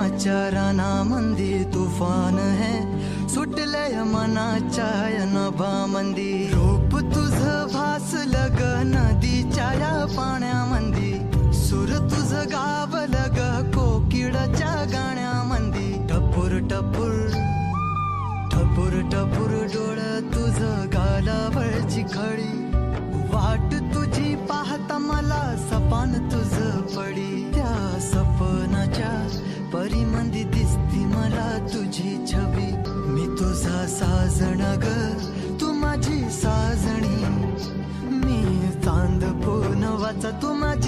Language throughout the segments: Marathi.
मनाच्या रानामंदी तूफान है। सुटलय नभा नभामंदी रूप तुझ भासल ग नदीच्या पाण्या पाण्यामंदी सुर तुझ गावल ग कोकिडच्या गाण्यामंदी टपूर टपुर टपूर टपुर tu.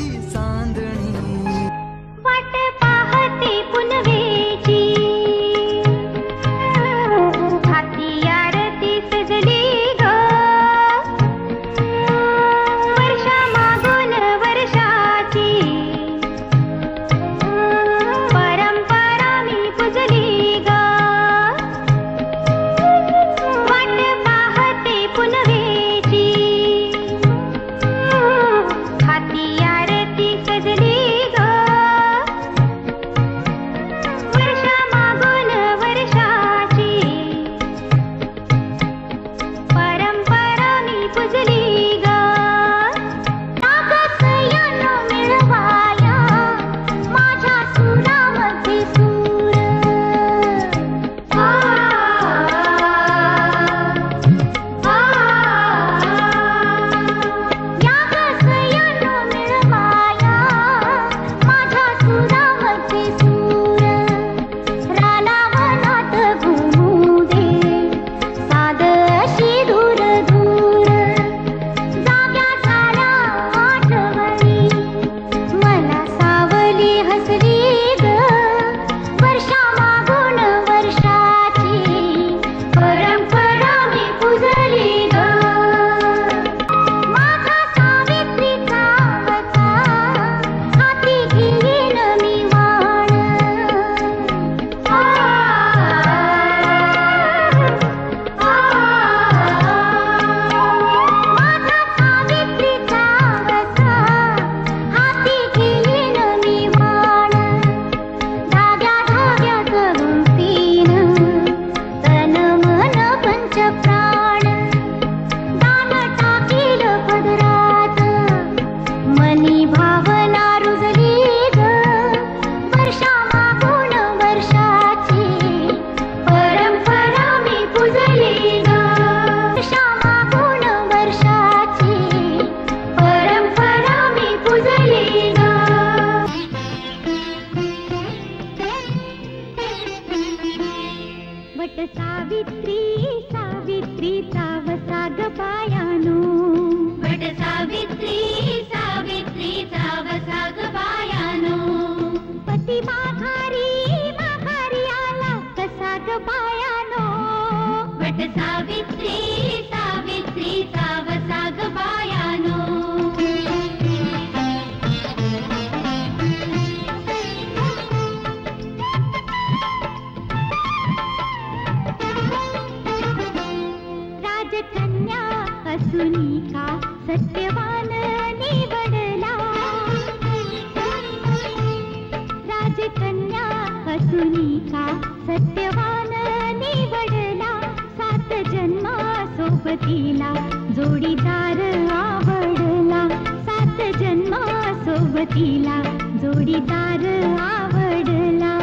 तिला जोडीदार आवडला सात जन्मा सोबतीला जोडीदार आवडला.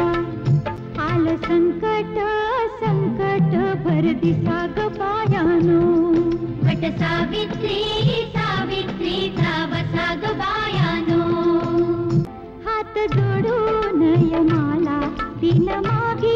आलं संकट संकट भर दिसा ग पायानो. वट सावित्री सावित्री सावसा ग बायानो हात जोडून यमाला तिला मागे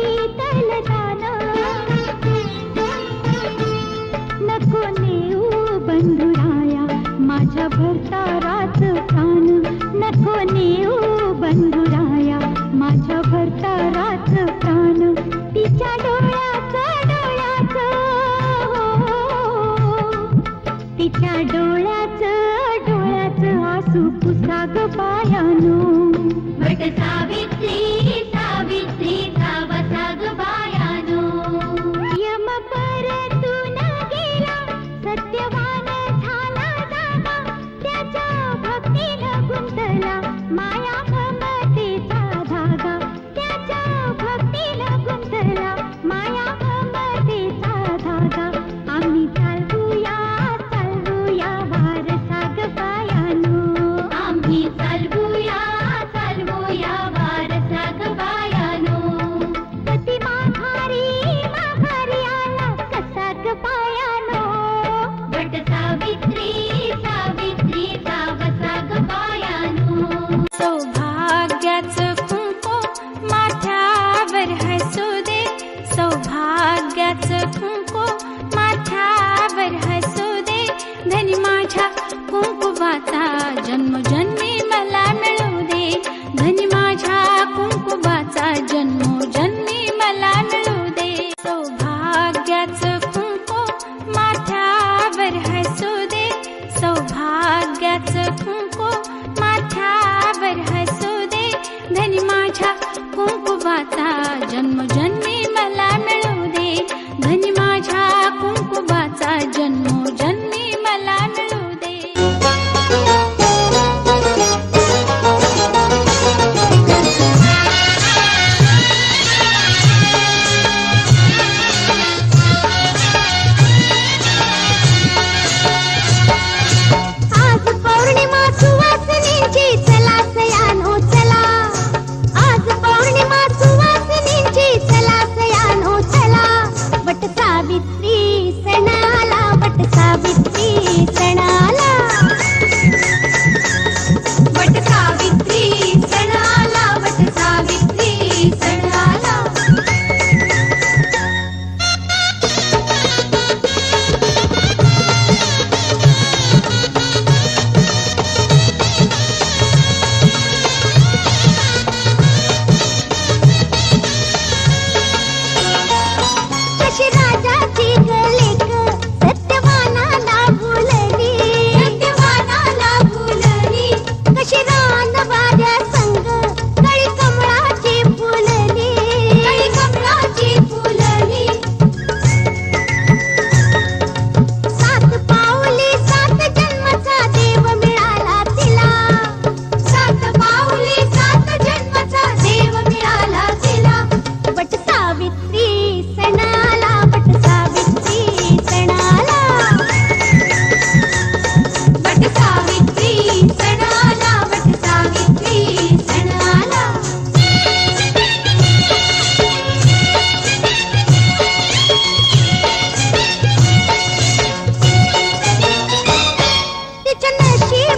చూపు సాగపాయాను Savitri Savitri Please. Hola, chicos.